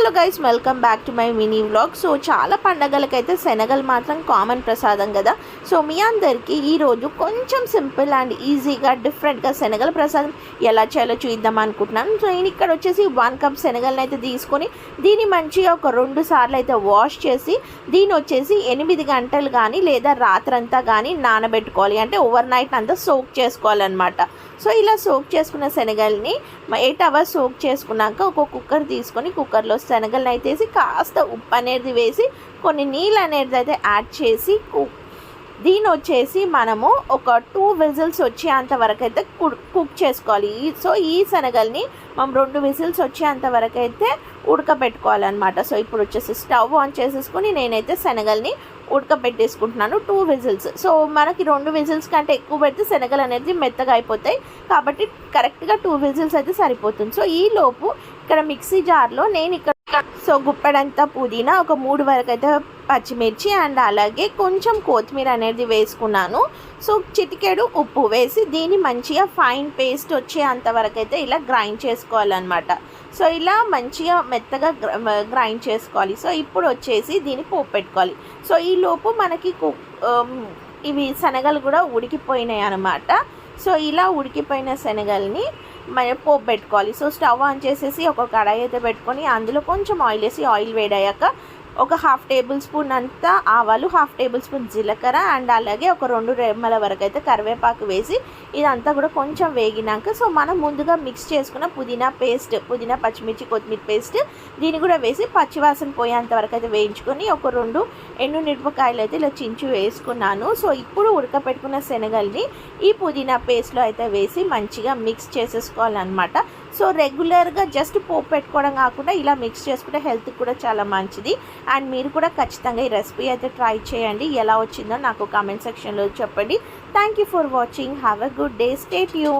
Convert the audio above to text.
Hello guys welcome back to my mini vlog so చాలా పండగలకైతే శనగలు మాత్రం కామన్ ప్రసాదం కదా. సో మీ అందరికీ ఈరోజు కొంచెం సింపుల్ అండ్ ఈజీగా డిఫరెంట్గా శనగల ప్రసాదం ఎలా చేయాలో చూద్దాం అనుకుంటున్నాను సో నేను ఇక్కడ వచ్చేసి వన్ కప్ శనగలను అయితే తీసుకొని దీన్ని మంచిగా ఒక రెండు సార్లు అయితే వాష్ చేసి దీన్ని వచ్చేసి ఎనిమిది గంటలు కానీ లేదా రాత్రంతా కానీ నానబెట్టుకోవాలి. అంటే ఓవర్ నైట్ అంతా సోక్ చేసుకోవాలన్నమాట. సో ఇలా సోక్ చేసుకున్న శనగల్ని ఎయిట్ అవర్స్ సోక్ చేసుకున్నాక ఒక కుక్కర్ తీసుకొని కుక్కర్లో శనగలను అయితే వేసి కాస్త ఉప్పు అనేది వేసి కొన్ని నీళ్ళు అనేది అయితే యాడ్ చేసి కుక్ దీని వచ్చేసి మనము ఒక టూ విజిల్స్ వచ్చేంత వరకు అయితే కుక్ చేసుకోవాలి. ఈ- సో ఈ శనగల్ని మనం రెండు విజిల్స్ వచ్చేంత వరకు అయితే ఉడకబెట్టుకోవాలన్నమాట. సో ఇప్పుడు వచ్చేసి స్టవ్ ఆన్ చేసేసుకొని నేనైతే శనగల్ని ఉడకబెట్టేసుకుంటున్నాను టూ విజిల్స్ సో మనకి రెండు విజిల్స్ కంటే ఎక్కువ పెడితే శనగలు అనేది మెత్తగా అయిపోతాయి. కాబట్టి కరెక్ట్గా టూ విజిల్స్ అయితే సరిపోతుంది. సో ఈ లోపు ఇక్కడ మిక్సీ జార్లో నేను ఇక్కడ సో గుప్పెడంతా పుదీనా ఒక మూడు వరకు అయితే పచ్చిమిర్చి అండ్ అలాగే కొంచెం కొత్తిమీర అనేది వేసుకున్నాను. సో చిటికెడు ఉప్పు వేసి దీన్ని మంచిగా ఫైన్ పేస్ట్ వచ్చేంత వరకు అయితే ఇలా గ్రైండ్ చేసుకోవాలన్నమాట. సో ఇలా మంచిగా మెత్తగా గ్రైండ్ చేసుకోవాలి. సో ఇప్పుడు వచ్చేసి దీన్ని పోపు పెట్టుకోవాలి. సో ఈ లోపు మనకి కు- ఇవి శనగలు కూడా ఉడికిపోయినాయి అన్నమాట సో ఇలా ఉడికిపోయిన శనగల్ని మన పోపు పెట్టుకోవాలి. సో స్టవ్ ఆన్ చేసేసి ఒక కడాయి అయితే పెట్టుకొని అందులో కొంచెం ఆయిల్ వేసి ఆయిల్ వేడయ్యాక ఒక హాఫ్ టేబుల్ స్పూన్ అంతా ఆవాలు హాఫ్ టేబుల్ స్పూన్ జీలకర్ర అండ్ అలాగే ఒక రెండు రెమ్మల వరకు అయితే కరివేపాకు వేసి ఇదంతా కూడా కొంచెం వేగినాక సో మనం ముందుగా మిక్స్ చేసుకున్న పుదీనా పేస్ట్ పుదీనా పచ్చిమిర్చి కొత్తిమీర పేస్ట్ దీన్ని కూడా వేసి పచ్చివాసన పోయేంత వరకు అయితే వేయించుకొని ఒక రెండు ఎండు మిరపకాయలు అయితే ఇలా చించి వేసుకున్నాను. సో ఇప్పుడు ఉడకపెట్టుకున్న శనగల్ని ఈ పుదీనా పేస్ట్లో అయితే వేసి మంచిగా మిక్స్ చేసేసుకోవాలన్నమాట. సో రెగ్యులర్గా జస్ట్ పోపు పెట్టుకోవడం కాకుండా ఇలా మిక్స్ చేసుకుంటే హెల్త్కి కూడా చాలా మంచిది. అండ్ మీరు కూడా ఖచ్చితంగా ఈ రెసిపీ అయితే ట్రై చేయండి. ఎలా వచ్చిందో నాకు కామెంట్ సెక్షన్లో చెప్పండి. Thank you for watching have a good day stay you